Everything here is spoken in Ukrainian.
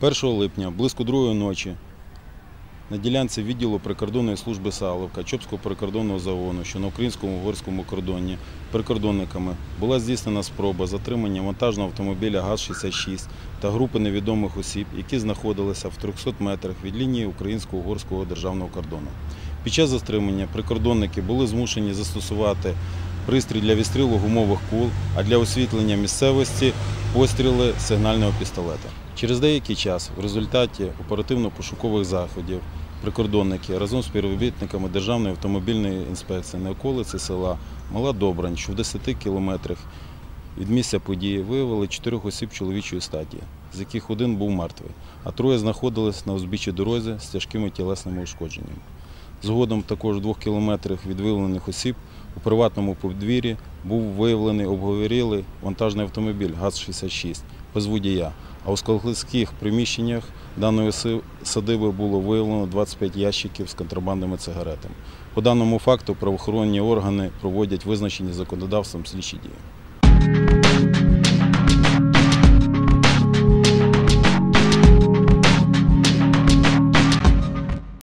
Першого липня близько другої ночі на ділянці відділу прикордонної служби Саловка Чопського прикордонного загону, що на українському угорському кордоні прикордонниками була здійснена спроба затримання вантажного автомобіля ГАЗ-66 та групи невідомих осіб, які знаходилися в 300 метрах від лінії українсько-угорського державного кордону. Під час затримання прикордонники були змушені застосувати пристрій для відстрілу гумових кул, а для освітлення місцевості постріли сигнального пістолета. Через деякий час в результаті оперативно-пошукових заходів прикордонники разом з співробітниками Державної автомобільної інспекції на околиці села Мала Добрань, що в 10 кілометрах від місця події виявили чотирьох осіб чоловічої статі, з яких один був мертвий, а троє знаходились на узбіччі дорозі з тяжкими тілесними ушкодженнями. Згодом також в двох кілометрах від виявлених осіб у приватному подвір'ї був виявлений обговорілий вантажний автомобіль ГАЗ-66 без водія. А у складських приміщеннях даної садиби було виявлено 25 ящиків з контрабандними цигаретами. По даному факту правоохоронні органи проводять визначені законодавством слідчі дії.